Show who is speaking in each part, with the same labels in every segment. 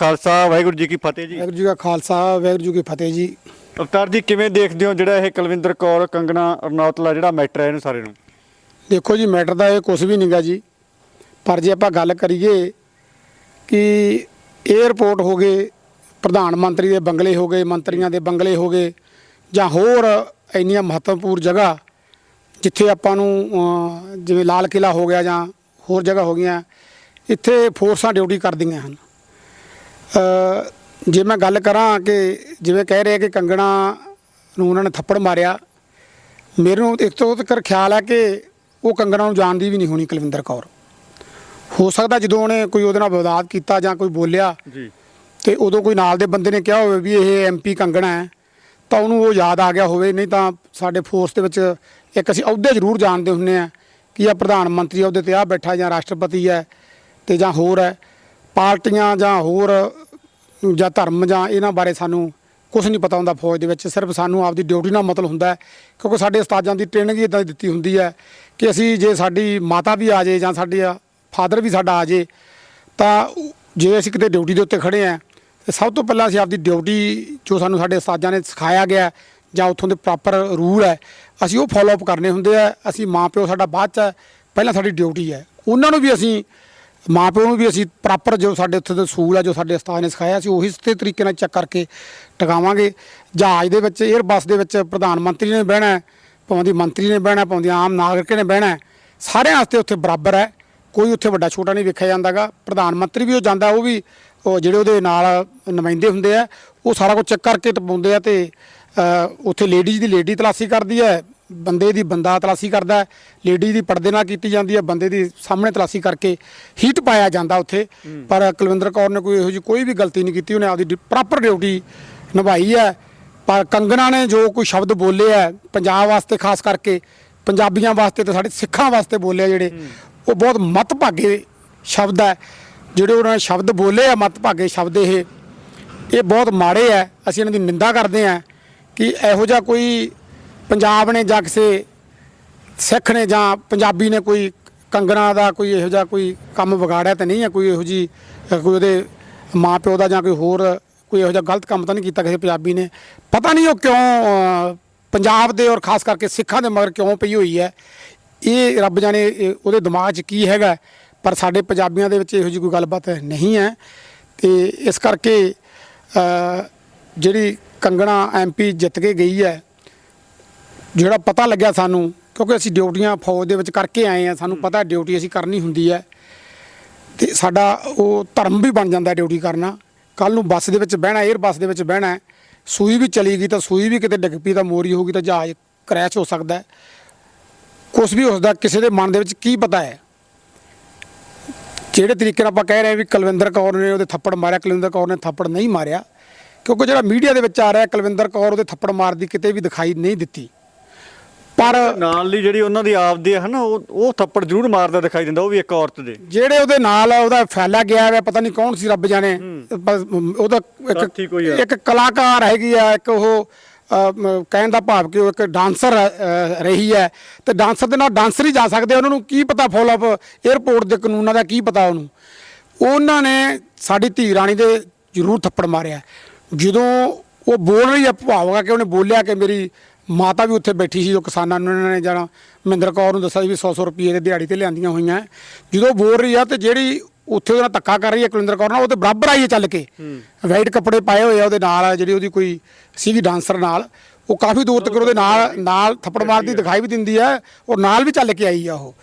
Speaker 1: ਖਾਲਸਾ ਵਾਹਿਗੁਰੂ ਜੀ ਕੀ ਫਤਿਹ ਜੀ।
Speaker 2: ਵਾਹਿਗੁਰੂ ਜੀ ਕਾ ਖਾਲਸਾ ਵਾਹਿਗੁਰੂ ਜੀ ਕੀ ਫਤਿਹ ਜੀ।
Speaker 1: ਅਵਤਾਰ ਜੀ ਕਿਵੇਂ ਦੇਖਦੇ ਹੋ ਜਿਹੜਾ ਇਹ ਕੁਲਵਿੰਦਰ ਕੌਰ ਕੰਗਣਾ ਰਣੌਤਲਾ ਜਿਹੜਾ ਮੈਟਰ ਹੈ ਇਹਨੂੰ ਸਾਰੇ ਨੂੰ?
Speaker 2: ਦੇਖੋ ਜੀ ਮੈਟਰ ਦਾ ਇਹ ਕੁਝ ਵੀ ਨਹੀਂਗਾ ਜੀ। ਪਰ ਜੇ ਆਪਾਂ ਗੱਲ ਕਰੀਏ ਕਿ 에ਅਰਪੋਰਟ ਹੋ ਗਏ ਪ੍ਰਧਾਨ ਮੰਤਰੀ ਦੇ ਬੰਗਲੇ ਹੋ ਗਏ ਮੰਤਰੀਆਂ ਦੇ ਬੰਗਲੇ ਹੋ ਗਏ ਜਾਂ ਹੋਰ ਇੰਨੀਆਂ ਮਹੱਤਵਪੂਰਨ ਜਗ੍ਹਾ ਜਿੱਥੇ ਆਪਾਂ ਨੂੰ ਜਿਵੇਂ ਲਾਲ ਕਿਲਾ ਹੋ ਗਿਆ ਜਾਂ ਹੋਰ ਜਗ੍ਹਾ ਹੋ ਗਈਆਂ ਇੱਥੇ ਫੋਰਸਾਂ ਡਿਊਟੀ ਕਰਦੀਆਂ ਹਨ। ਜੇ ਮੈਂ ਗੱਲ ਕਰਾਂ ਕਿ ਜਿਵੇਂ ਕਹਿ ਰਹੇ ਕਿ ਕੰਗਣਾ ਨੂੰ ਉਹਨਾਂ ਨੇ ਥੱਪੜ ਮਾਰਿਆ ਮੇਰੇ ਨੂੰ ਇੱਕ ਤੋਂ ਤੱਕ ਖਿਆਲ ਹੈ ਕਿ ਉਹ ਕੰਗਣਾ ਨੂੰ ਜਾਣਦੀ ਵੀ ਨਹੀਂ ਹੋਣੀ ਕੁਲਵਿੰਦਰ ਕੌਰ। ਹੋ ਸਕਦਾ ਜਦੋਂ ਉਹਨੇ ਕੋਈ ਉਹਦੇ ਨਾਲ ਵਿਵਾਦ ਕੀਤਾ ਜਾਂ ਕੋਈ ਬੋਲਿਆ
Speaker 1: ਜੀ।
Speaker 2: ਤੇ ਉਦੋਂ ਕੋਈ ਨਾਲ ਦੇ ਬੰਦੇ ਨੇ ਕਿਹਾ ਹੋਵੇ ਵੀ ਇਹ ਐਮਪੀ ਕੰਗਣਾ ਹੈ ਤਾਂ ਉਹਨੂੰ ਉਹ ਯਾਦ ਆ ਗਿਆ ਹੋਵੇ ਨਹੀਂ ਤਾਂ ਸਾਡੇ ਫੋਰਸ ਦੇ ਵਿੱਚ ਇੱਕ ਅਸੀਂ ਅਹੁਦੇ ਜ਼ਰੂਰ ਜਾਣਦੇ ਹੁੰਨੇ ਆ ਕਿ ਆ ਪ੍ਰਧਾਨ ਮੰਤਰੀ ਅਹੁਦੇ ਤੇ ਆ ਬੈਠਾ ਜਾਂ ਰਾਸ਼ਟਰਪਤੀ ਹੈ ਤੇ ਜਾਂ ਹੋਰ ਹੈ। ਪਾਰਟੀਆਂ ਜਾਂ ਹੋਰ ਜਾਂ ਧਰਮ ਜਾਂ ਇਹਨਾਂ ਬਾਰੇ ਸਾਨੂੰ ਕੁਝ ਨਹੀਂ ਪਤਾ ਹੁੰਦਾ ਫੌਜ ਦੇ ਵਿੱਚ। ਸਿਰਫ ਸਾਨੂੰ ਆਪਦੀ ਡਿਊਟੀ ਨਾਲ ਮਤਲਬ ਹੁੰਦਾ ਕਿਉਂਕਿ ਸਾਡੇ ਉਸਤਾਦਾਂ ਦੀ ਟ੍ਰੇਨਿੰਗ ਹੀ ਇਦਾਂ ਦਿੱਤੀ ਹੁੰਦੀ ਹੈ ਕਿ ਅਸੀਂ ਜੇ ਸਾਡੀ ਮਾਤਾ ਵੀ ਆ ਜੇ ਜਾਂ ਸਾਡੇ ਫਾਦਰ ਵੀ ਸਾਡਾ ਆ ਜੇ ਤਾਂ ਜੇ ਅਸੀਂ ਕਿਤੇ ਡਿਊਟੀ ਦੇ ਉੱਤੇ ਖੜੇ ਆ ਤੇ ਸਭ ਤੋਂ ਪਹਿਲਾਂ ਅਸੀਂ ਆਪਦੀ ਡਿਊਟੀ ਜੋ ਸਾਨੂੰ ਸਾਡੇ ਉਸਤਾਦਾਂ ਨੇ ਸਿਖਾਇਆ ਗਿਆ ਜਾਂ ਉੱਥੋਂ ਦੇ ਪ੍ਰੋਪਰ ਰੂਲ ਹੈ ਅਸੀਂ ਉਹ ਫਾਲੋ ਅਪ ਕਰਨੇ ਹੁੰਦੇ ਆ ਅਸੀਂ ਮਾਂ ਪਿਓ ਸਾਡਾ ਬਾਅਦ ਚ ਹੈ, ਪਹਿਲਾਂ ਸਾਡੀ ਡਿਊਟੀ ਹੈ। ਉਹਨਾਂ ਨੂੰ ਵੀ ਅਸੀਂ ਮਾਂ ਪਿਓ ਨੂੰ ਵੀ ਅਸੀਂ ਪ੍ਰੋਪਰ ਜੋ ਸਾਡੇ ਉੱਥੇ ਦੇ ਸੂਲ ਆ ਜੋ ਸਾਡੇ ਉਸਤਾਦ ਨੇ ਸਿਖਾਇਆ ਅਸੀਂ ਉਹੀ ਸਿੱਧੇ ਤਰੀਕੇ ਨਾਲ ਚੈੱਕ ਕਰਕੇ ਟਿਕਾਵਾਂਗੇ ਜਹਾਜ਼ ਦੇ ਵਿੱਚ 에ਅਰ ਬੱਸ ਦੇ ਵਿੱਚ ਪ੍ਰਧਾਨ ਮੰਤਰੀ ਨੇ ਬਹਿਣਾ ਹੈ, ਭਾਵੇਂ ਦੀ ਮੰਤਰੀ ਨੇ ਬਹਿਣਾ ਭਾਵੇਂ ਦੀ ਆਮ ਨਾਗਰਿਕ ਨੇ ਬਹਿਣਾ ਹੈ। ਸਾਰਿਆਂ ਵਾਸਤੇ ਉੱਥੇ ਬਰਾਬਰ ਹੈ ਕੋਈ ਉੱਥੇ ਵੱਡਾ ਛੋਟਾ ਨਹੀਂ ਵੇਖਿਆ ਜਾਂਦਾਗਾ ਪ੍ਰਧਾਨ ਮੰਤਰੀ ਵੀ ਉਹ ਜਾਂਦਾ ਉਹ ਵੀ ਉਹ ਜਿਹੜੇ ਉਹਦੇ ਨਾਲ ਨੁਮਾਇੰਦੇ ਹੁੰਦੇ ਆ ਉਹ ਸਾਰਾ ਕੁਝ ਚੈੱਕ ਕਰਕੇ ਟਪਾਉਂਦੇ ਆ ਤੇ ਅ, ਉੱਥੇ ਲੇਡੀਜ਼ ਦੀ ਲੇਡੀ ਤਲਾਸ਼ੀ ਕਰਦੀ ਹੈ ਬੰਦੇ ਦੀ ਬੰਦਾ ਤਲਾਸ਼ੀ ਕਰਦਾ ਹੈ, ਲੇਡੀ ਦੀ ਪਰਦੇ ਨਾਲ ਕੀਤੀ ਜਾਂਦੀ ਹੈ, ਬੰਦੇ ਦੀ ਸਾਹਮਣੇ ਤਲਾਸ਼ੀ ਕਰਕੇ ਹੀਟ ਪਾਇਆ ਜਾਂਦਾ ਉੱਥੇ। ਪਰ ਕੁਲਵਿੰਦਰ ਕੌਰ ਨੇ ਕੋਈ ਇਹੋ ਜਿਹੀ ਕੋਈ ਵੀ ਗਲਤੀ ਨਹੀਂ ਕੀਤੀ, ਉਹਨੇ ਆਪਦੀ ਪ੍ਰੋਪਰ ਡਿਊਟੀ ਨਿਭਾਈ ਹੈ। ਪਰ ਕੰਗਣਾ ਨੇ ਜੋ ਕੋਈ ਸ਼ਬਦ ਬੋਲੇ ਆ ਪੰਜਾਬ ਵਾਸਤੇ ਖਾਸ ਕਰਕੇ, ਪੰਜਾਬੀਆਂ ਵਾਸਤੇ ਤੇ ਸਾਡੇ ਸਿੱਖਾਂ ਵਾਸਤੇ ਬੋਲੇ ਆ ਜਿਹੜੇ, ਉਹ ਬਹੁਤ ਮਤਭਾਗੇ ਸ਼ਬਦ ਹੈ। ਜਿਹੜੇ ਉਹਨਾਂ ਨੇ ਸ਼ਬਦ ਬੋਲੇ ਆ, ਮਤਭਾਗੇ ਸ਼ਬਦ ਇਹ ਇਹ ਬਹੁਤ ਮਾੜੇ ਆ ਅਸੀਂ ਇਹਨਾਂ ਦੀ ਨਿੰਦਾ ਕਰਦੇ ਆ ਕਿ ਇਹੋ ਜਿਹਾ ਕੋਈ ਪੰਜਾਬ ਨੇ ਜਾਂ ਕਿਸੇ ਸਿੱਖ ਨੇ ਜਾਂ ਪੰਜਾਬੀ ਨੇ ਕੋਈ ਕੰਗਣਾ ਦਾ ਕੋਈ ਇਹੋ ਜਿਹਾ ਕੋਈ ਕੰਮ ਵਿਗਾੜਿਆ ਤਾਂ ਨਹੀਂ ਹੈ, ਕੋਈ ਇਹੋ ਜੀ ਕੋਈ ਉਹਦੇ ਮਾਂ ਪਿਓ ਦਾ ਜਾਂ ਕੋਈ ਹੋਰ ਕੋਈ ਇਹੋ ਜਿਹਾ ਗਲਤ ਕੰਮ ਤਾਂ ਨਹੀਂ ਕੀਤਾ ਕਿਸੇ ਪੰਜਾਬੀ ਨੇ। ਪਤਾ ਨਹੀਂ ਉਹ ਕਿਉਂ ਪੰਜਾਬ ਦੇ ਔਰ ਖਾਸ ਕਰਕੇ ਸਿੱਖਾਂ ਦੇ ਮਗਰ ਕਿਉਂ ਪਈ ਹੋਈ ਹੈ। ਇਹ ਰੱਬ ਜਾਣੇ ਉਹਦੇ ਦਿਮਾਗ 'ਚ ਕੀ ਹੈਗਾ, ਪਰ ਸਾਡੇ ਪੰਜਾਬੀਆਂ ਦੇ ਵਿੱਚ ਇਹੋ ਜਿਹੀ ਕੋਈ ਗੱਲਬਾਤ ਨਹੀਂ ਹੈ। ਤੇ ਇਸ ਕਰਕੇ ਜਿਹੜੀ ਕੰਗਣਾ ਐਮਪੀ ਜਿੱਤ ਕੇ ਗਈ ਹੈ ਜਿਹੜਾ ਪਤਾ ਲੱਗਿਆ ਸਾਨੂੰ, ਕਿਉਂਕਿ ਅਸੀਂ ਡਿਊਟੀਆਂ ਫੌਜ ਦੇ ਵਿੱਚ ਕਰਕੇ ਆਏ ਆ, ਸਾਨੂੰ ਪਤਾ ਡਿਊਟੀ ਅਸੀਂ ਕਰਨੀ ਹੁੰਦੀ ਹੈ। ਤੇ ਸਾਡਾ ਉਹ ਧਰਮ ਵੀ ਬਣ ਜਾਂਦਾ ਡਿਊਟੀ ਕਰਨਾ। ਕੱਲ ਨੂੰ ਬੱਸ ਦੇ ਵਿੱਚ ਬਹਿਣਾ 에ਅਰ ਬੱਸ ਦੇ ਵਿੱਚ ਬਹਿਣਾ ਸੂਈ ਵੀ ਚਲੀ ਗਈ ਤਾਂ ਸੂਈ ਵੀ ਕਿਤੇ ਡਿੱਗ ਪਈ ਤਾਂ ਮੋਰੀ ਹੋ ਗਈ ਤਾਂ ਜਹਾਜ਼ ਕ੍ਰੈਸ਼ ਹੋ ਸਕਦਾ ਹੈ। ਕੁਝ ਵੀ ਹੋ ਸਕਦਾ ਕਿਸੇ ਦੇ ਮਨ ਦੇ ਵਿੱਚ ਕੀ ਪਤਾ ਹੈ? ਜਿਹੜੇ ਤਰੀਕੇ ਨਾਲ ਆਪਾਂ ਕਹਿ ਰਹੇ ਹਾਂ ਵੀ ਕੁਲਵਿੰਦਰ ਕੌਰ ਨੇ ਉਹਦੇ ਥੱਪੜ ਮਾਰਿਆ, ਕੁਲਵਿੰਦਰ ਕੌਰ ਨੇ ਥੱਪੜ ਨਹੀਂ ਮਾਰਿਆ, ਕਿਉਂਕਿ ਜਿਹੜਾ ਮੀਡੀਆ ਦੇ ਵਿੱਚ ਆ ਰਿਹਾ ਕੁਲਵਿੰਦਰ ਕੌਰ ਉਹਦੇ ਥੱਪੜ ਮਾਰਦੀ ਕਿਤੇ ਵੀ ਦਿਖਾਈ ਨਹੀਂ ਦਿੱਤੀ। ਪਰ
Speaker 1: ਨਾਲ ਦੀ ਜਿਹੜੀ ਉਹਨਾਂ ਦੀ ਆਪਦੀ ਹੈ ਨਾ ਉਹ ਉਹ ਥੱਪੜ ਜ਼ਰੂਰ ਮਾਰਦਾ ਦਿਖਾਈ ਦਿੰਦਾ ਉਹ ਵੀ ਇੱਕ ਔਰਤ ਦੇ।
Speaker 2: ਜਿਹੜੇ ਉਹਦੇ ਨਾਲ ਉਹਦਾ ਫੈਲਾ ਗਿਆ ਹੈ ਪਤਾ ਨਹੀਂ ਕੌਣ ਸੀ ਰੱਬ ਜਾਣੇ। ਬਸ ਉਹਦਾ
Speaker 1: ਸਾਥੀ ਕੋਈ ਆ।
Speaker 2: ਇੱਕ ਇੱਕ ਕਲਾਕਾਰ ਹੈਗੀ ਆ ਇੱਕ ਉਹ ਕਹਿਣ ਦਾ ਭਾਵ ਕਿ ਉਹ ਇੱਕ ਡਾਂਸਰ ਰਹੀ ਹੈ। ਤੇ ਡਾਂਸਰ ਦੇ ਨਾਲ ਡਾਂਸਰ ਹੀ ਜਾ ਸਕਦੇ ਆ, ਉਹਨਾਂ ਨੂੰ ਕੀ ਪਤਾ ਫੋਲੋ ਅਪ 에ਅਰਪੋਰਟ ਦੇ ਕਾਨੂੰਨਾਂ ਦਾ ਕੀ ਪਤਾ ਉਹਨੂੰ। ਉਹਨਾਂ ਨੇ ਸਾਡੀ ਧੀ ਰਾਣੀ ਦੇ ਜ਼ਰੂਰ ਥੱਪੜ ਮਾਰਿਆ। ਜਦੋਂ ਉਹ ਬੋਲ ਰਹੀ ਹੈ ਭਾਵਗਾ ਕਿ ਉਹਨੇ ਬੋਲਿਆ ਕਿ ਮੇਰੀ ਮਾਤਾ ਵੀ ਉੱਥੇ ਬੈਠੀ ਸੀ ਜੋ ਕਿਸਾਨਾਂ ਨੂੰ ਉਹਨਾਂ ਨੇ ਜਾਣਾ। ਮਹਿੰਦਰ ਕੌਰ ਨੂੰ ਦੱਸਿਆ ਵੀ 100-100 ਰੁਪਏ ਦੇ ਦਿਹਾੜੀ ਤੇ ਲਿਆਂਦੀਆਂ ਹੋਈਆਂ। ਜਦੋਂ ਬੋਲ ਰਹੀ ਆ ਤੇ ਜਿਹੜੀ ਉੱਥੇ ਉਹਦੇ ਧੱਕਾ ਕਰ ਰਹੀ ਹੈ ਕੁਲਿੰਦਰ ਕੌਰ ਨਾਲ ਉਹ ਤੇ ਬਰਾਬਰ ਆਈ ਹੈ ਚੱਲ ਕੇ। ਵਾਈਟ ਕੱਪੜੇ ਪਾਏ ਹੋਏ ਆ ਉਹਦੇ ਨਾਲ ਜਿਹੜੀ ਉਹਦੀ ਕੋਈ ਸੀਗੀ ਡਾਂਸਰ ਨਾਲ। ਉਹ ਕਾਫੀ ਦੂਰ ਤੱਕ ਉਹਦੇ ਨਾਲ ਨਾਲ ਥੱਪੜ ਮਾਰਦੀ ਦਿਖਾਈ ਵੀ ਦਿੰਦੀ ਹੈ ਔਰ ਨਾਲ ਵੀ ਚੱਲ ਕੇ ਆਈ ਆ ਉਹ।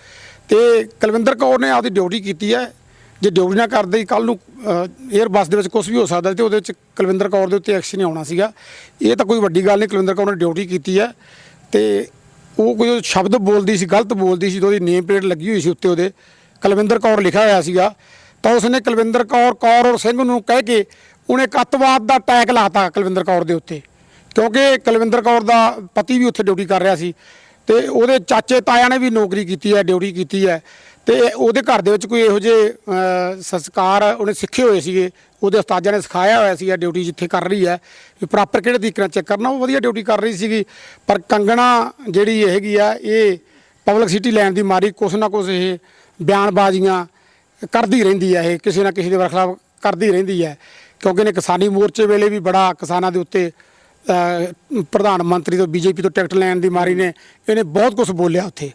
Speaker 2: ਤੇ ਕੁਲਵਿੰਦਰ ਕੌਰ ਨੇ ਆਪਦੀ ਡਿਊਟੀ ਕੀਤੀ ਹੈ ਜੇ ਡਿਊਟੀ ਨਾ ਕਰਦੇ ਕੱਲ ਨੂੰ 에ਅਰ ਬੱਸ ਦੇ ਵਿੱਚ ਕੁਝ ਵੀ ਹੋ ਸਕਦਾ ਤੇ ਉਹਦੇ ਵਿੱਚ ਕੁਲਵਿੰਦਰ ਕੌਰ ਦੇ ਉੱਤੇ ਐਕਸ਼ਨ ਆਉਣਾ ਸੀਗਾ। ਇਹ ਤਾਂ ਕੋਈ ਵੱਡੀ ਗੱਲ ਨਹੀਂ, ਕੁਲਵਿੰਦਰ ਕੌਰ ਨੇ ਡਿਊਟੀ ਕੀਤੀ ਹੈ ਤੇ ਉਹ ਕੋਈ ਸ਼ਬਦ ਬੋਲਦੀ ਸੀ, ਗਲਤ ਬੋਲਦੀ ਸੀ ਤੇ ਉਹਦੀ ਨੇਮ ਪਲੇਟ ਲੱਗੀ ਹੋਈ ਸੀ ਉੱਤੇ ਉਹਦੇ। ਕੁਲਵਿੰਦਰ ਕੌਰ ਲਿਖਿਆ ਹੋਇਆ ਸੀਗਾ। ਤਾਂ ਉਸਨੇ ਕੁਲਵਿੰਦਰ ਕੌਰ ਕੌਰ ਔਰ ਸਿੰਘ ਨੂੰ ਕਹਿ ਕੇ ਉਹਨੇ ਇੱਕ ਅੱਤਵਾਦ ਦਾ ਟੈਗ ਲਾਤਾ ਕੁਲਵਿੰਦਰ ਕੌਰ ਦੇ ਉੱਤੇ। ਕਿਉਂਕਿ ਕੁਲਵਿੰਦਰ ਕੌਰ ਦਾ ਪਤੀ ਵੀ ਉੱਥੇ ਡਿਊਟੀ ਕਰ ਰਿਹਾ ਸੀ ਤੇ ਉਹਦੇ ਚਾਚੇ ਤਾਇਆ ਨੇ ਵੀ ਨੌਕਰੀ ਕੀਤੀ ਹੈ, ਡਿਊਟੀ ਕੀਤੀ ਹੈ। ਤੇ ਉਹਦੇ ਘਰ ਦੇ ਵਿੱਚ ਕੋਈ ਇਹੋ ਜਿਹੇ ਸੰਸਕਾਰ ਉਹਨੇ ਸਿੱਖੇ ਹੋਏ ਸੀਗੇ। ਉਹਦੇ ਉਸਤਾਦਾਂ ਨੇ ਸਿਖਾਇਆ ਹੋਇਆ ਸੀਗਾ ਡਿਊਟੀ ਜਿੱਥੇ ਕਰ ਰਹੀ ਹੈ। ਵੀ ਪ੍ਰੋਪਰ ਕਿਹੜੇ ਤਰੀਕੇ ਨਾਲ ਚੈੱਕ ਕਰਨਾ, ਉਹ ਵਧੀਆ ਡਿਊਟੀ ਕਰ ਰਹੀ ਸੀਗੀ। ਪਰ ਕੰਗਣਾ ਜਿਹੜੀ ਹੈਗੀ ਆ, ਇਹ ਪਬਲਿਕ ਸਿਟੀ ਲੈਣ ਦੀ ਮਾਰੀ, ਕੁਛ ਨਾ ਕੁਛ ਇਹ ਬਿਆਨਬਾਜ਼ੀਆਂ ਕਰਦੀ ਰਹਿੰਦੀ ਹੈ ਇਹ, ਕਿਸੇ ਨਾ ਕਿਸੇ ਦੇ ਖਿਲਾਫ ਕਰਦੀ ਰਹਿੰਦੀ ਹੈ ਕਿਉਂਕਿ ਇਹਨੇ ਕਿਸਾਨੀ ਮੋਰਚੇ ਵੇਲੇ ਵੀ ਬੜਾ ਕਿਸਾਨਾਂ ਦੇ ਉੱਤੇ ਪ੍ਰਧਾਨ ਮੰਤਰੀ ਤੋਂ ਬੀਜੇਪੀ ਤੋਂ ਟਿਕਟ ਲੈਣ ਦੀ ਮਾਰੀ ਨੇ ਇਹਨੇ ਬਹੁਤ ਕੁਝ ਬੋਲਿਆ ਉੱਥੇ।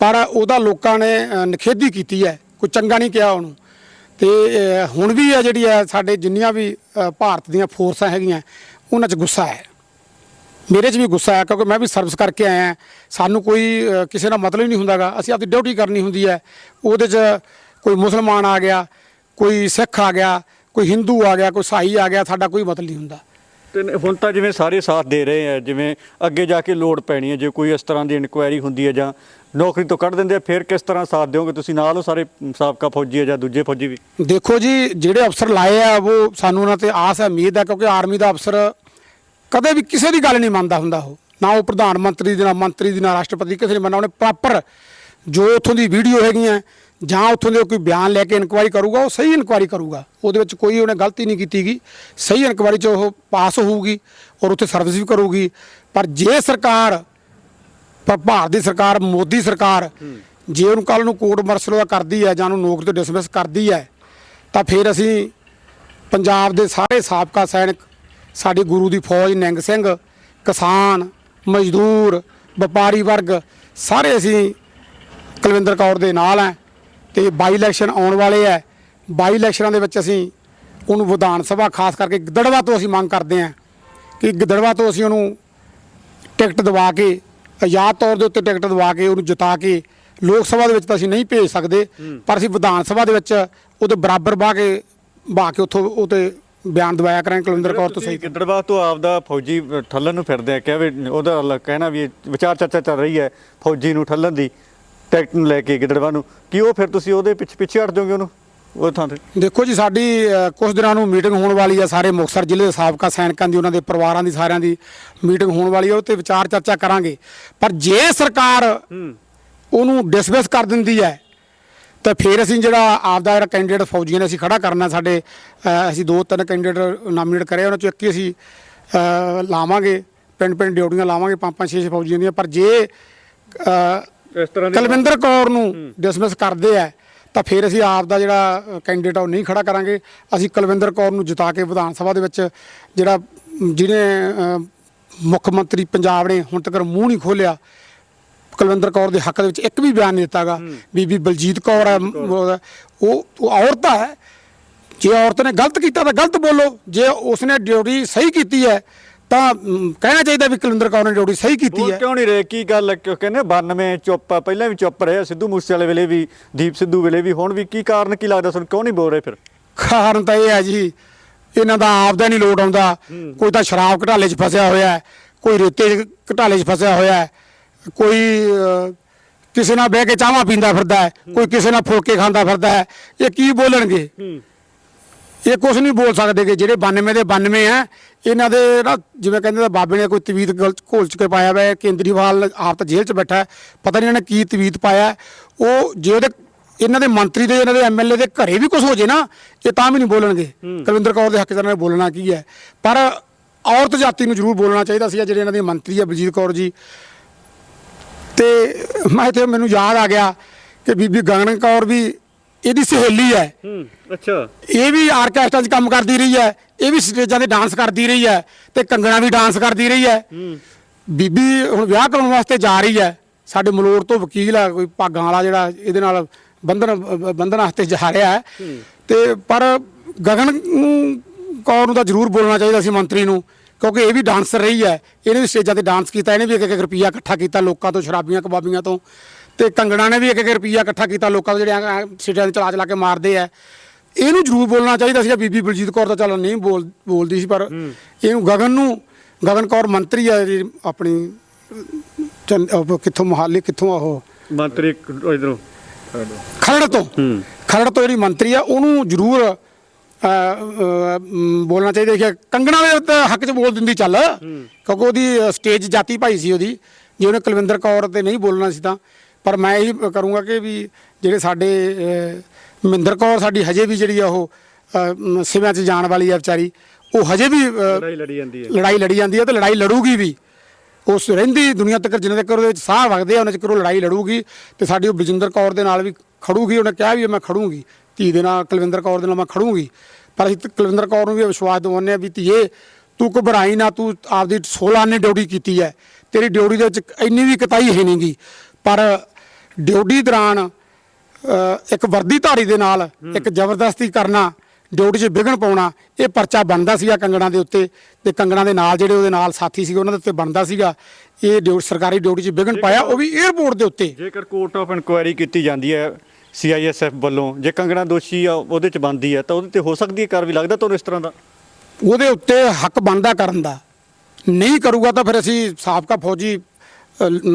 Speaker 2: ਪਰ ਉਹਦਾ ਲੋਕਾਂ ਨੇ ਨਿਖੇਧੀ ਕੀਤੀ ਹੈ ਕੋਈ ਚੰਗਾ ਨਹੀਂ ਕਿਹਾ ਉਹਨੂੰ। ਤੇ ਹੁਣ ਵੀ ਆ ਜਿਹੜੀ ਹੈ ਸਾਡੇ ਜਿੰਨੀਆਂ ਵੀ ਭਾਰਤ ਦੀਆਂ ਫੋਰਸਾਂ ਹੈਗੀਆਂ ਉਹਨਾਂ 'ਚ ਗੁੱਸਾ ਹੈ। ਮੇਰੇ 'ਚ ਵੀ ਗੁੱਸਾ ਹੈ ਕਿਉਂਕਿ ਮੈਂ ਵੀ ਸਰਵਿਸ ਕਰਕੇ ਆਇਆ ਸਾਨੂੰ ਕੋਈ ਕਿਸੇ ਨਾਲ ਮਤਲਬ ਹੀ ਨਹੀਂ ਹੁੰਦਾਗਾ। ਅਸੀਂ ਆਪਣੀ ਡਿਊਟੀ ਕਰਨੀ ਹੁੰਦੀ ਹੈ। ਉਹਦੇ 'ਚ ਕੋਈ ਮੁਸਲਮਾਨ ਆ ਗਿਆ ਕੋਈ ਸਿੱਖ ਆ ਗਿਆ ਕੋਈ ਹਿੰਦੂ ਆ ਗਿਆ ਕੋਈ ਸਾਈ ਆ ਗਿਆ ਸਾਡਾ ਕੋਈ ਮਤਲਬ ਨਹੀਂ ਹੁੰਦਾ।
Speaker 1: ਤੇ ਹੁਣ ਤਾਂ ਜਿਵੇਂ ਸਾਰੇ ਸਾਥ ਦੇ ਰਹੇ ਆ, ਜਿਵੇਂ ਅੱਗੇ ਜਾ ਕੇ ਲੋੜ ਪੈਣੀ ਹੈ ਜੇ ਕੋਈ ਇਸ ਤਰ੍ਹਾਂ ਦੀ ਇਨਕੁਆਇਰੀ ਹੁੰਦੀ ਹੈ ਜਾਂ ਨੌਕਰੀ ਤੋਂ ਕੱਢ ਦਿੰਦੇ ਆ, ਫਿਰ ਕਿਸ ਤਰ੍ਹਾਂ ਸਾਥ ਦਿਓਗੇ ਤੁਸੀਂ? ਨਾਲ ਹੋ ਸਾਰੇ ਸਾਬਕਾ ਫੌਜੀ ਆ ਜਾਂ ਦੂਜੇ ਫੌਜੀ ਵੀ?
Speaker 2: ਦੇਖੋ ਜੀ, ਜਿਹੜੇ ਅਫਸਰ ਲਾਏ ਆ, ਉਹ ਸਾਨੂੰ ਉਹਨਾਂ ਤੇ ਆਸ ਹੈ, ਉਮੀਦ ਹੈ, ਕਿਉਂਕਿ ਆਰਮੀ ਦਾ ਅਫਸਰ ਕਦੇ ਵੀ ਕਿਸੇ ਦੀ ਗੱਲ ਨਹੀਂ ਮੰਨਦਾ ਹੁੰਦਾ ਉਹ। ਨਾ ਉਹ ਪ੍ਰਧਾਨ ਮੰਤਰੀ ਦੀ, ਨਾ ਮੰਤਰੀ ਦੀ, ਨਾ ਰਾਸ਼ਟਰਪਤੀ, ਕਿਸੇ ਨੇ ਮੰਨਣਾ ਉਹਨੇ ਪ੍ਰੋਪਰ ਜੋ ਉੱਥੋਂ ਦੀ ਵੀਡੀਓ ਹੈਗੀਆਂ ਜਾਂ ਉੱਥੋਂ ਦੇ ਕੋਈ ਬਿਆਨ ਲੈ ਕੇ ਇਨਕੁਆਇਰੀ ਕਰੂਗਾ ਉਹ ਸਹੀ ਇਨਕੁਆਇਰੀ ਕਰੂਗਾ ਉਹਦੇ ਵਿੱਚ ਕੋਈ ਉਹਨੇ ਗਲਤੀ ਨਹੀਂ ਕੀਤੀਗੀ ਸਹੀ ਇਨਕੁਆਇਰੀ 'ਚ ਉਹ ਪਾਸ ਹੋਊਗੀ ਔਰ ਉੱਥੇ ਸਰਵਿਸ ਵੀ ਕਰੂਗੀ ਪਰ ਜੇ ਸਰਕਾਰ ਪਰ ਭਾਰਤ ਦੀ ਸਰਕਾਰ ਮੋਦੀ ਸਰਕਾਰ ਜੇ ਉਹਨੂੰ ਕੱਲ ਨੂੰ ਕੋਰਟ ਮਾਰਸ਼ਲ ਦਾ ਕਰਦੀ ਹੈ ਜਾਂ ਉਹਨੂੰ ਨੌਕਰੀ ਤੋਂ ਡਿਸਮਿਸ ਕਰਦੀ ਹੈ ਤਾਂ ਫਿਰ ਅਸੀਂ ਪੰਜਾਬ ਦੇ ਸਾਰੇ ਸਾਬਕਾ ਸੈਨਿਕ ਸਾਡੇ ਗੁਰੂ ਦੀ ਫੌਜ ਨਿਹੰਗ ਸਿੰਘ ਕਿਸਾਨ ਮਜ਼ਦੂਰ ਵਪਾਰੀ ਵਰਗ ਸਾਰੇ ਅਸੀਂ ਕੁਲਵਿੰਦਰ ਕੌਰ ਦੇ ਨਾਲ ਹੈ ਤੇ ਬਾਈ ਇਲੈਕਸ਼ਨ ਆਉਣ ਵਾਲੇ ਹੈ ਬਾਈ ਇਲੈਕਸ਼ਨਾਂ ਦੇ ਵਿੱਚ ਅਸੀਂ ਉਹਨੂੰ ਵਿਧਾਨ ਸਭਾ ਖਾਸ ਕਰਕੇ ਗਿੱਦੜਵਾ ਤੋਂ ਅਸੀਂ ਮੰਗ ਕਰਦੇ ਹਾਂ ਕਿ ਗਿੱਦੜਵਾ ਤੋਂ ਅਸੀਂ ਉਹਨੂੰ ਟਿਕਟ ਦਵਾ ਕੇ ਆਜ਼ਾਦ ਤੌਰ ਦੇ ਉੱਤੇ ਟਿਕਟ ਦਵਾ ਕੇ ਉਹਨੂੰ ਜਿਤਾ ਕੇ ਲੋਕ ਸਭਾ ਦੇ ਵਿੱਚ ਤਾਂ ਅਸੀਂ ਨਹੀਂ ਭੇਜ ਸਕਦੇ ਪਰ ਅਸੀਂ ਵਿਧਾਨ ਸਭਾ ਦੇ ਵਿੱਚ ਉਹਦੇ ਬਰਾਬਰ ਬਾ ਕੇ ਬਾ ਕੇ ਉੱਥੋਂ ਉਹ ਤੇ ਬਿਆਨ ਦਵਾਇਆ ਕਰਾਂਗੇ ਕੁਲਵਿੰਦਰ ਕੌਰ ਤੋਂ ਸਹੀ
Speaker 1: ਗਿੱਦੜਵਾ ਤੋਂ ਆਪਦਾ ਫੌਜੀ ਠੱਲਣ ਨੂੰ ਫਿਰਦੇ ਆ ਕਿਹਾ ਵੀ ਉਹਦਾ ਕਹਿਣਾ ਵੀ ਵਿਚਾਰ ਚਰਚਾ ਚੱਲ ਰਹੀ ਹੈ ਫੌਜੀ ਨੂੰ ਠੱਲਣ ਦੀ। ਟਿਕਟ ਨੂੰ ਲੈ ਕੇ ਗਿੱਦੜਵਾ ਨੂੰ ਕੀ ਉਹ ਫਿਰ ਤੁਸੀਂ ਉਹਦੇ ਪਿੱਛੇ ਪਿੱਛੇ ਹਟ ਜਾਓਗੇ ਉਹਨੂੰ ਉਹ ਥਾਂ ਤੇ?
Speaker 2: ਦੇਖੋ ਜੀ ਸਾਡੀ ਕੁਝ ਦਿਨਾਂ ਨੂੰ ਮੀਟਿੰਗ ਹੋਣ ਵਾਲੀ ਹੈ ਸਾਰੇ ਮੁਕਤਸਰ ਜ਼ਿਲ੍ਹੇ ਦੇ ਸਾਬਕਾ ਸੈਨਿਕਾਂ ਦੀ ਉਹਨਾਂ ਦੇ ਪਰਿਵਾਰਾਂ ਦੀ ਸਾਰਿਆਂ ਦੀ ਮੀਟਿੰਗ ਹੋਣ ਵਾਲੀ ਹੈ ਉਹ ਤੇ ਵਿਚਾਰ ਚਰਚਾ ਕਰਾਂਗੇ। ਪਰ ਜੇ ਸਰਕਾਰ ਉਹਨੂੰ ਡਿਸਮਿਸ ਕਰ ਦਿੰਦੀ ਹੈ ਤਾਂ ਫਿਰ ਅਸੀਂ ਜਿਹੜਾ ਆਪਦਾ ਜਿਹੜਾ ਕੈਂਡੀਡੇਟ ਫੌਜੀਆਂ ਨੇ ਅਸੀਂ ਖੜਾ ਕਰਨਾ ਸਾਡੇ ਅਸੀਂ ਦੋ ਤਿੰਨ ਕੈਂਡੀਡੇਟ ਨਾਮੀਨੇਟ ਕਰੇ ਉਹਨਾਂ ਚੋਂ ਇੱਕ ਹੀ ਅਸੀਂ ਲਾਵਾਂਗੇ ਪਿੰਡ ਪਿੰਡ ਡਿਊਟੀਆਂ ਲਾਵਾਂਗੇ ਪੰਜ ਪੰਜ ਛੇ ਛੇ ਫੌਜੀਆਂ ਦੀਆਂ ਪਰ ਜੇ
Speaker 1: ਇਸ ਤਰ੍ਹਾਂ
Speaker 2: ਕੁਲਵਿੰਦਰ ਕੌਰ ਨੂੰ ਡਿਸਮਿਸ ਕਰਦੇ ਆ ਤਾਂ ਫਿਰ ਅਸੀਂ ਆਪ ਦਾ ਜਿਹੜਾ ਕੈਂਡੀਡੇਟ ਉਹ ਨਹੀਂ ਖੜਾ ਕਰਾਂਗੇ। ਅਸੀਂ ਕੁਲਵਿੰਦਰ ਕੌਰ ਨੂੰ ਜਿਤਾ ਕੇ ਵਿਧਾਨ ਸਭਾ ਦੇ ਵਿੱਚ ਜਿਹੜਾ ਜਿਹਨੇ ਮੁੱਖ ਮੰਤਰੀ ਪੰਜਾਬ ਨੇ ਹੁਣ ਤੱਕ ਮੂੰਹ ਨਹੀਂ ਖੋਲਿਆ ਕੁਲਵਿੰਦਰ ਕੌਰ ਦੇ ਹੱਕ ਦੇ ਵਿੱਚ ਇੱਕ ਵੀ ਬਿਆਨ ਨਹੀਂ ਦਿੱਤਾਗਾ ਬੀਬੀ ਬਲਜੀਤ ਕੌਰ ਹੈ ਉਹ ਉਹ ਔਰਤ ਹੈ। ਜੇ ਔਰਤ ਨੇ ਗਲਤ ਕੀਤਾ ਤਾਂ ਗਲਤ ਬੋਲੋ। ਜੇ ਉਸਨੇ ਡਿਊਟੀ ਸਹੀ ਕੀਤੀ ਹੈ ਤਾਂ ਕਹਿਣਾ ਚਾਹੀਦਾ ਵੀ ਕੁਲਵਿੰਦਰ ਕੌਰ ਨੇ ਡਿਊਟੀ ਸਹੀ ਕੀਤੀ
Speaker 1: ਬੋਲ
Speaker 2: ਹੈ।
Speaker 1: ਕਿਉਂ ਨਹੀਂ ਰਹੇ? ਕੀ ਗੱਲ ਹੈ? ਕਿਉਂ ਕਹਿੰਦੇ 92 ਚੁੱਪ ਆ ਪਹਿਲਾਂ ਵੀ ਚੁੱਪ ਰਹੇ ਆ, ਸਿੱਧੂ ਮੂਸੇਵਾਲੇ ਵੇਲੇ ਵੀ ਦੀਪ ਸਿੱਧੂ ਵੇਲੇ ਵੀ ਹੁਣ ਵੀ ਕੀ ਕਾਰਨ ਕੀ ਲੱਗਦਾ ਤੁਹਾਨੂੰ? ਕਿਉਂ ਨਹੀਂ ਬੋਲ ਰਹੇ ਫਿਰ?
Speaker 2: ਕਾਰਨ ਤਾਂ ਇਹ ਹੈ ਜੀ ਇਹਨਾਂ ਦਾ ਆਪਦਾ ਨਹੀਂ ਲੋਟ ਆਉਂਦਾ। ਕੋਈ ਤਾਂ ਸ਼ਰਾਬ ਘਟਾਲੇ 'ਚ ਫਸਿਆ ਹੋਇਆ ਹੈ ਕੋਈ ਰੇਤੇ 'ਚ ਘਟਾਲੇ 'ਚ ਫਸਿਆ ਹੋਇਆ ਹੈ ਕੋਈ ਅਹ, ਕਿਸੇ ਨਾਲ ਬਹਿ ਕੇ ਚਾਹਾਂ ਪੀਂਦਾ ਫਿਰਦਾ ਹੈ ਕੋਈ ਕਿਸੇ ਨਾਲ ਫੁਲਕੇ ਖਾਂਦਾ ਫਿਰਦਾ ਹੈ ਇਹ ਕੀ ਬੋਲਣਗੇ? ਇਹ ਕੁਝ ਨਹੀਂ ਬੋਲ ਸਕਦੇ ਕਿ ਜਿਹੜੇ 92 ਦੇ 92 ਆ ਇਹਨਾਂ ਦੇ ਨਾ ਜਿਵੇਂ ਕਹਿੰਦੇ ਤਾਂ ਬਾਬੇ ਨੇ ਕੋਈ ਤਵੀਤ ਘੋਲ ਚ ਕੇ ਪਾਇਆ ਹੋਇਆ ਹੈ ਕੇਂਦਰੀਵਾਲ ਆਪ ਤਾਂ ਜੇਲ੍ਹ 'ਚ ਬੈਠਾ ਪਤਾ ਨਹੀਂ ਇਹਨੇ ਕੀ ਤਵੀਤ ਪਾਇਆ। ਉਹ ਜੇ ਉਹਦੇ ਇਹਨਾਂ ਦੇ ਮੰਤਰੀ ਦੇ ਇਹਨਾਂ ਦੇ ਐਮਐਲਏ ਦੇ ਘਰੇ ਵੀ ਕੁਝ ਹੋ ਜੇ ਨਾ ਇਹ ਤਾਂ ਵੀ ਨਹੀਂ ਬੋਲਣਗੇ। ਕੁਲਵਿੰਦਰ ਕੌਰ ਦੇ ਹੱਕ 'ਚ ਇਹਨਾਂ ਨੇ ਬੋਲਣਾ ਕੀ ਹੈ? ਪਰ ਔਰਤ ਜਾਤੀ ਨੂੰ ਜ਼ਰੂਰ ਬੋਲਣਾ ਚਾਹੀਦਾ ਸੀ ਜਿਹੜੇ ਇਹਨਾਂ ਦੇ ਮੰਤਰੀ ਆ ਬਲਜੀਤ ਕੌਰ ਜੀ। ਤੇ ਮੈਂ ਤੇ ਮੈਨੂੰ ਯਾਦ ਆ ਗਿਆ ਕਿ ਬੀਬੀ ਗਗਨ ਕੌਰ ਵੀ ਇਹਦੀ ਸਹੇਲੀ ਹੈ।
Speaker 1: ਹੂੰ ਅੱਛਾ।
Speaker 2: ਇਹ ਵੀ ਆਰਕੈਸਟਰਾ 'ਚ ਕੰਮ ਕਰਦੀ ਰਹੀ ਹੈ। ਇਹ ਵੀ ਸਟੇਜਾਂ ਤੇ ਡਾਂਸ ਕਰਦੀ ਰਹੀ ਹੈ ਤੇ ਕੰਗਣਾ ਵੀ ਡਾਂਸ ਕਰਦੀ ਰਹੀ ਹੈ। ਬੀਬੀ ਹੁਣ ਵਿਆਹ ਕਰਾਉਣ ਵਾਸਤੇ ਜਾ ਰਹੀ ਹੈ। ਸਾਡੇ ਮਲੋੜ ਤੋਂ ਵਕੀਲ ਹੈ ਕੋਈ ਭਾਗਾਂ ਵਾਲਾ ਜਿਹੜਾ ਇਹਦੇ ਨਾਲ ਬੰਧਨ ਬੰਧਨ ਵਾਸਤੇ ਜਾ ਰਿਹਾ ਹੈ। ਤੇ ਪਰ ਗਗਨ ਕੌਰ ਨੂੰ ਤਾਂ ਜ਼ਰੂਰ ਬੋਲਣਾ ਚਾਹੀਦਾ ਸੀ ਮੰਤਰੀ ਨੂੰ ਕਿਉਂਕਿ ਇਹ ਵੀ ਡਾਂਸਰ ਰਹੀ ਹੈ। ਇਹਨੇ ਵੀ ਸਟੇਜਾਂ ਤੇ ਡਾਂਸ ਕੀਤਾ ਇਹਨੇ ਵੀ ਇੱਕ ਇੱਕ ਰੁਪਈਆ ਇਕੱਠਾ ਕੀਤਾ ਲੋਕਾਂ ਤੋਂ ਸ਼ਰਾਬੀਆਂ ਕਬਾਬੀਆਂ ਤੋਂ। ਤੇ ਕੰਗਣਾ ਨੇ ਵੀ ਇੱਕ ਇੱਕ ਰੁਪਈਆ ਇਕੱਠਾ ਕੀਤਾ ਲੋਕਾਂ ਤੋਂ ਜਿਹੜੇ ਸਟੇਜਾਂ ਤੇ ਚਲਾ ਚਲਾ ਕੇ ਮਾਰਦੇ ਆ। ਇਹਨੂੰ ਜ਼ਰੂਰ ਬੋਲਣਾ ਚਾਹੀਦਾ ਸੀ ਬੀਬੀ ਬਲਜੀਤ ਕੌਰ ਤਾਂ ਚੱਲ ਨਹੀਂ ਬੋਲ ਬੋਲਦੀ ਸੀ ਪਰ ਇਹਨੂੰ ਗਗਨ ਨੂੰ ਗਗਨ ਕੌਰ ਮੰਤਰੀ ਆ ਜਿਹੜੀ ਆਪਣੀ ਕਿੱਥੋਂ ਮੁਹਾਲੀ ਕਿੱਥੋਂ ਆ ਉਹ?
Speaker 1: ਮੰਤਰੀ ਇਧਰੋਂ।
Speaker 2: ਖਰੜ ਤੋਂ। ਖਰੜ ਤੋਂ ਜਿਹੜੀ ਮੰਤਰੀ ਆ ਉਹਨੂੰ ਜ਼ਰੂਰ ਬੋਲਣਾ ਚਾਹੀਦਾ ਕਿ ਕੰਗਣਾ ਦੇ ਹੱਕ 'ਚ ਬੋਲ ਦਿੰਦੀ ਚੱਲ। ਕਿਉਂਕਿ ਉਹਦੀ ਸਟੇਜ ਜਾਤੀ ਭਾਈ ਸੀ ਉਹਦੀ। ਜੇ ਉਹਨੇ ਕੁਲਵਿੰਦਰ ਕੌਰ ਤੇ ਨਹੀਂ ਬੋਲਣਾ ਸੀ ਤਾਂ। ਪਰ ਮੈਂ ਇਹ ਕਰੂੰਗਾ ਕਿ ਵੀ ਜਿਹੜੇ ਸਾਡੇ ਮਹਿੰਦਰ ਕੌਰ ਸਾਡੀ ਹਜੇ ਵੀ ਜਿਹੜੀ ਆ ਉਹ ਸਿਵਿਆਂ 'ਚ ਜਾਣ ਵਾਲੀ ਆ ਵਿਚਾਰੀ ਉਹ ਹਜੇ ਵੀ
Speaker 1: ਲੜਾਈ ਲੜੀ ਜਾਂਦੀ ਹੈ।
Speaker 2: ਲੜਾਈ ਲੜੀ ਜਾਂਦੀ ਹੈ ਤੇ ਲੜਾਈ ਲੜੂਗੀ ਵੀ। ਉਸ ਰਹਿੰਦੀ ਦੁਨੀਆ ਤੱਕ ਜਿੰਨੇ ਤੱਕ ਉਹਦੇ ਵਿੱਚ ਸਾਹ ਵਗਦੇ ਆ ਉਹਨਾਂ ਚਿਰ ਉਹ ਲੜਾਈ ਲੜੂਗੀ ਤੇ ਸਾਡੀ ਉਹ ਬਲਜਿੰਦਰ ਕੌਰ ਦੇ ਨਾਲ ਵੀ ਖੜੂਗੀ ਉਹਨੇ ਕਿਹਾ ਵੀ ਮੈਂ ਖੜੂੰਗੀ। ਧੀ ਦੇ ਨਾਲ ਕੁਲਵਿੰਦਰ ਕੌਰ ਦੇ ਨਾਲ ਮੈਂ ਖੜੂੰਗੀ। ਪਰ ਅਸੀਂ ਕੁਲਵਿੰਦਰ ਕੌਰ ਨੂੰ ਵੀ ਵਿਸ਼ਵਾਸ ਦਿਵਾਉਂਦੇ ਹਾਂ ਵੀ ਧੀਏ ਤੂੰ ਘਬਰਾਈ ਨਾ ਤੂੰ ਆਪਦੀ 16 ਨੇ ਡਿਊਟੀ ਕੀਤੀ ਹੈ। ਤੇਰੀ ਡਿਊਟੀ ਦੇ ਵਿੱਚ ਇੰਨੀ ਵੀ ਕਤਾਈ ਹੈ ਨਹੀਂਗੀ ਪਰ ਡਿਊਟੀ ਦੌਰਾਨ ਇੱਕ ਵਰਦੀ ਧਾਰੀ ਦੇ ਨਾਲ ਇੱਕ ਜ਼ਬਰਦਸਤੀ ਕਰਨਾ ਡਿਊਟੀ 'ਚ ਵਿਘਨ ਪਾਉਣਾ ਇਹ ਪਰਚਾ ਬਣਦਾ ਸੀਗਾ ਕੰਗਣਾ ਦੇ ਉੱਤੇ ਤੇ ਕੰਗਣਾ ਦੇ ਨਾਲ ਜਿਹੜੇ ਉਹਦੇ ਨਾਲ ਸਾਥੀ ਸੀਗੇ ਉਹਨਾਂ ਦੇ ਉੱਤੇ ਬਣਦਾ ਸੀਗਾ। ਇਹ ਡਿਊਟੀ ਸਰਕਾਰੀ ਡਿਊਟੀ 'ਚ ਵਿਘਨ ਪਾਇਆ ਉਹ ਵੀ 에ਅਰਪੋਰਟ ਦੇ ਉੱਤੇ।
Speaker 1: ਜੇਕਰ ਕੋਰਟ ਆਫ ਇਨਕੁਆਇਰੀ ਕੀਤੀ ਜਾਂਦੀ ਹੈ ਸੀਆਈਐਸਐਫ ਵੱਲੋਂ ਜੇ ਕੰਗਣਾ ਦੋਸ਼ੀ ਆ ਉਹਦੇ ਚ ਬੰਦੀ ਹੈ ਤਾਂ ਉਹਦੇ ਤੇ ਹੋ ਸਕਦੀ ਹੈ ਕਾਰਵਾਈ ਲੱਗਦਾ ਤੁਹਾਨੂੰ ਇਸ ਤਰ੍ਹਾਂ ਦਾ?
Speaker 2: ਉਹਦੇ ਉੱਤੇ ਹੱਕ ਬਣਦਾ ਕਰਨ ਦਾ। ਨਹੀਂ ਕਰੂਗਾ ਤਾਂ ਫਿਰ ਅਸੀਂ ਸਾਬਕਾ ਫੌਜੀ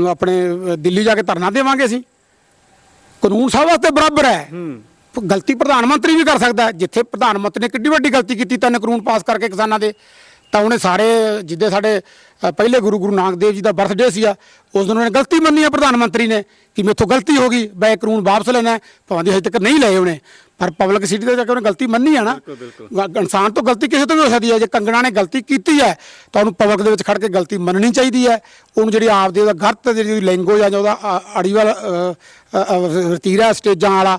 Speaker 2: ਆਪਣੇ ਦਿੱਲੀ ਜਾ ਕੇ ਧਰਨਾ ਦੇਵਾਂਗੇ ਅਸੀਂ। ਕਾਨੂੰਨ ਸਭ ਵਾਸਤੇ ਬਰਾਬਰ ਹੈ ਗਲਤੀ ਪ੍ਰਧਾਨ ਮੰਤਰੀ ਵੀ ਕਰ ਸਕਦਾ। ਜਿੱਥੇ ਪ੍ਰਧਾਨ ਮੰਤਰੀ ਨੇ ਕਿੱਡੀ ਵੱਡੀ ਗਲਤੀ ਕੀਤੀ ਤਿੰਨ ਕਾਨੂੰਨ ਪਾਸ ਕਰਕੇ ਕਿਸਾਨਾਂ ਦੇ ਤਾਂ ਉਹਨੇ ਸਾਰੇ ਜਿੱਦੇ ਸਾਡੇ ਪਹਿਲੇ ਗੁਰੂ ਗੁਰੂ ਨਾਨਕ ਦੇਵ ਜੀ ਦਾ ਬਰਥਡੇ ਸੀਗਾ ਉਸ ਦਿਨ ਉਹਨੇ ਗਲਤੀ ਮੰਨੀ ਹੈ ਪ੍ਰਧਾਨ ਮੰਤਰੀ ਨੇ ਕਿ ਮੇਥੋਂ ਗਲਤੀ ਹੋ ਗਈ ਇਹ ਕਾਨੂੰਨ ਵਾਪਸ ਲੈਣਾ। ਭਾਵੇਂ ਦੀ ਹਜੇ ਤੱਕ ਨਹੀਂ ਲਏ ਉਹਨੇ ਪਰ ਪਬਲਿਕ ਸਿਟੀ ਤੇ ਜਾ ਕੇ ਉਹਨੇ ਗਲਤੀ ਮੰਨੀ ਹੈ ਨਾ ਇਨਸਾਨ ਤੋਂ ਗਲਤੀ ਕਿਸੇ ਤੋਂ ਵੀ ਹੋ ਸਕਦੀ ਹੈ ਜੇ ਕੰਗਣਾ ਨੇ ਗਲਤੀ ਕੀਤੀ ਹੈ ਤਾਂ ਉਹਨੂੰ ਪਬਲਿਕ ਦੇ ਵਿੱਚ ਖੜ ਕੇ ਗਲਤੀ ਮੰਨਣੀ ਚਾਹੀਦੀ ਹੈ ਉਹਨੂੰ ਜਿਹੜੀ ਆਪਦੀ ਉਹਦਾ ਗਲਤ ਜਿਹੜੀ ਲੈਂਗੁਏਜ ਆ ਜਾਂ ਉਹਦਾ ਅ- ਅੜੀ ਵਾਲਾ ਅ, ਅ, ਅ, ਵਤੀਰਾ ਸਟੇਜਾਂ ਵਾਲਾ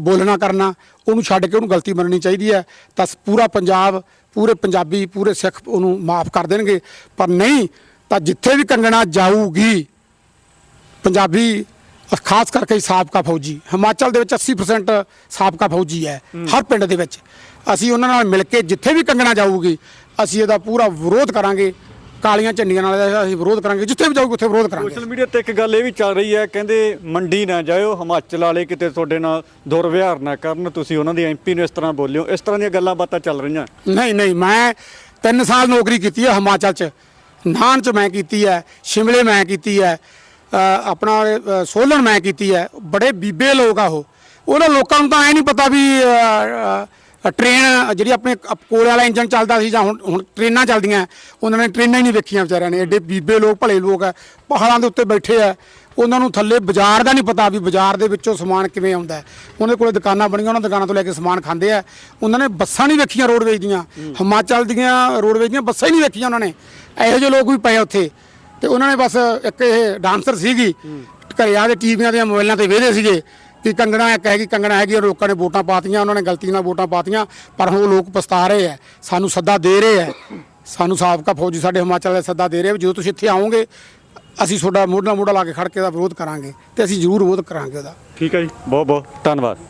Speaker 2: ਬੋਲਣਾ ਕਰਨਾ ਉਹਨੂੰ ਛੱਡ ਕੇ ਉਹਨੂੰ ਗਲਤੀ ਮੰਨਣੀ ਚਾਹੀਦੀ ਹੈ ਤਾਂ ਪੂਰਾ ਪੰਜਾਬ ਪੂਰੇ ਪੰਜਾਬੀ ਪੂਰੇ ਸਿੱਖ ਉਹਨੂੰ ਮਾਫ ਕਰ ਦੇਣਗੇ। ਪਰ ਨਹੀਂ ਤਾਂ ਜਿੱਥੇ ਵੀ ਕੰਗਣਾ ਜਾਊਗੀ ਪੰਜਾਬੀ ਖਾਸ ਕਰਕੇ ਸਾਬਕਾ ਫੌਜੀ ਹਿਮਾਚਲ ਦੇ ਵਿੱਚ 80% ਸਾਬਕਾ ਫੌਜੀ ਹੈ। ਹਰ ਪਿੰਡ ਦੇ ਵਿੱਚ। ਅਸੀਂ ਉਹਨਾਂ ਨਾਲ ਮਿਲ ਕੇ ਜਿੱਥੇ ਵੀ ਕੰਗਣਾ ਜਾਊਗੀ ਅਸੀਂ ਇਹਦਾ ਪੂਰਾ ਵਿਰੋਧ ਕਰਾਂਗੇ। ਕਾਲੀਆਂ ਝੰਡੀਆਂ ਨਾਲ ਇਹਦਾ ਅਸੀਂ ਵਿਰੋਧ ਕਰਾਂਗੇ ਜਿੱਥੇ ਵੀ ਜਾਊਗੀ ਉੱਥੇ ਵਿਰੋਧ ਕਰਾਂਗੇ।
Speaker 1: ਸੋਸ਼ਲ ਮੀਡੀਆ ਤੇ ਇੱਕ ਗੱਲ ਇਹ ਵੀ ਚੱਲ ਰਹੀ ਹੈ ਕਹਿੰਦੇ ਮੰਡੀ ਨਾ ਜਾਇਓ ਹਿਮਾਚਲ ਵਾਲੇ ਕਿਤੇ ਤੁਹਾਡੇ ਨਾਲ ਦੁਰਵਿਹਾਰ ਨਾ ਕਰਨ ਤੁਸੀਂ ਉਹਨਾਂ ਦੀ ਐਮਪੀ ਨੂੰ ਇਸ ਤਰ੍ਹਾਂ ਬੋਲਿਓ। ਇਸ ਤਰ੍ਹਾਂ ਦੀਆਂ ਗੱਲਾਂ ਬਾਤਾਂ ਚੱਲ ਰਹੀਆਂ।
Speaker 2: ਨਹੀਂ ਨਹੀਂ ਮੈਂ 3 ਸਾਲ ਨੌਕਰੀ ਕੀਤੀ ਹੈ ਹਿਮਾਚਲ ਚ। ਨਾਨ ਚ ਮੈਂ ਕੀਤੀ ਹੈ ਸ਼ਿਮਲੇ ਮੈਂ ਕੀਤੀ ਹੈ ਅ, ਆਪਣਾ ਅ, ਸੋਲਨ ਮੈਂ ਕੀਤੀ ਹੈ। ਬੜੇ ਬੀਬੇ ਲੋਕ ਆ ਉਹ। ਉਹਨਾਂ ਲੋਕਾਂ ਨੂੰ ਤਾਂ ਐ ਨਹੀਂ ਪਤਾ ਵੀ ਅ, ਅ, ਟ੍ਰੇਨ ਜਿਹੜੀ ਆਪਣੇ ਕੋਲੇ ਵਾਲਾ ਇੰਜਨ ਚੱਲਦਾ ਸੀ ਜਾਂ ਹੁਣ ਹੁਣ ਟ੍ਰੇਨਾਂ ਚੱਲਦੀਆਂ ਉਹਨਾਂ ਨੇ ਟ੍ਰੇਨਾਂ ਹੀ ਨਹੀਂ ਵੇਖੀਆਂ ਵਿਚਾਰਿਆਂ ਨੇ ਐਡੇ ਬੀਬੇ ਲੋਕ ਭਲੇ ਲੋਕ ਆ ਪਹਾੜਾਂ ਦੇ ਉੱਤੇ ਬੈਠੇ ਆ ਉਹਨਾਂ ਨੂੰ ਥੱਲੇ ਬਾਜ਼ਾਰ ਦਾ ਨਹੀਂ ਪਤਾ ਵੀ ਬਾਜ਼ਾਰ ਦੇ ਵਿੱਚੋਂ ਸਮਾਨ ਕਿਵੇਂ ਆਉਂਦਾ। ਉਹਨਾਂ ਕੋਲੇ ਦੁਕਾਨਾਂ ਬਣੀਆਂ ਉਹਨਾਂ ਦੁਕਾਨਾਂ ਤੋਂ ਲੈ ਕੇ ਸਮਾਨ ਖਾਂਦੇ ਆ ਉਹਨਾਂ ਨੇ ਬੱਸਾਂ ਨਹੀਂ ਵੇਖੀਆਂ ਰੋਡਵੇਜ ਦੀਆਂ ਹਿਮਾਚਲ ਦੀਆਂ ਰੋਡਵੇਜ ਦੀਆਂ ਬੱਸਾਂ ਹੀ ਨਹੀਂ ਵੇਖੀਆਂ ਉਹਨਾਂ ਨੇ ਇਹੋ ਜਿਹੇ ਲੋਕ ਵੀ ਪਏ ਉੱਥੇ ਤੇ ਉਹਨਾਂ ਨੇ ਬਸ ਇੱਕ ਇਹ ਡਾਂਸਰ ਸੀਗੀ ਘਰੇ ਆ ਕੇ ਟੀਵੀਆਂ ਦੇ ਮੋਬਾਈਲਾਂ ਤੇ ਵੇਖਦੇ ਸੀਗੇ ਕਿ ਕੰਗਣਾ ਇੱਕ ਹੈਗੀ, ਕੰਗਣਾ ਹੈਗੀ ਉਹ ਲੋਕਾਂ ਨੇ ਵੋਟਾਂ ਪਾਤੀਆਂ, ਉਹਨਾਂ ਨੇ ਗਲਤੀ ਨਾਲ ਵੋਟਾਂ ਪਾਤੀਆਂ, ਪਰ ਹੁਣ ਉਹ ਲੋਕ ਪਛਤਾ ਰਹੇ ਆ, ਸਾਨੂੰ ਸੱਦਾ ਦੇ ਰਹੇ ਆ। ਸਾਨੂੰ ਸਾਬਕਾ ਫੌਜੀ ਸਾਡੇ ਹਿਮਾਚਲ ਦੇ ਸੱਦਾ ਦੇ ਰਹੇ ਵੀ ਜਦੋਂ ਤੁਸੀਂ ਇੱਥੇ ਆਓਗੇ, ਅਸੀਂ ਤੁਹਾਡਾ ਮੋਢਾ ਮੋਢਾ ਲਾ ਕੇ ਖੜ ਕੇ ਦਾ ਵਿਰੋਧ ਕਰਾਂਗੇ ਤੇ ਅਸੀਂ ਜ਼ਰੂਰ ਵਿਰੋਧ ਕਰਾਂਗੇ ਉਹਦਾ।
Speaker 1: ਠੀਕ ਹੈ ਜੀ ਬਹੁਤ ਬਹੁਤ ਧੰਨਵਾਦ।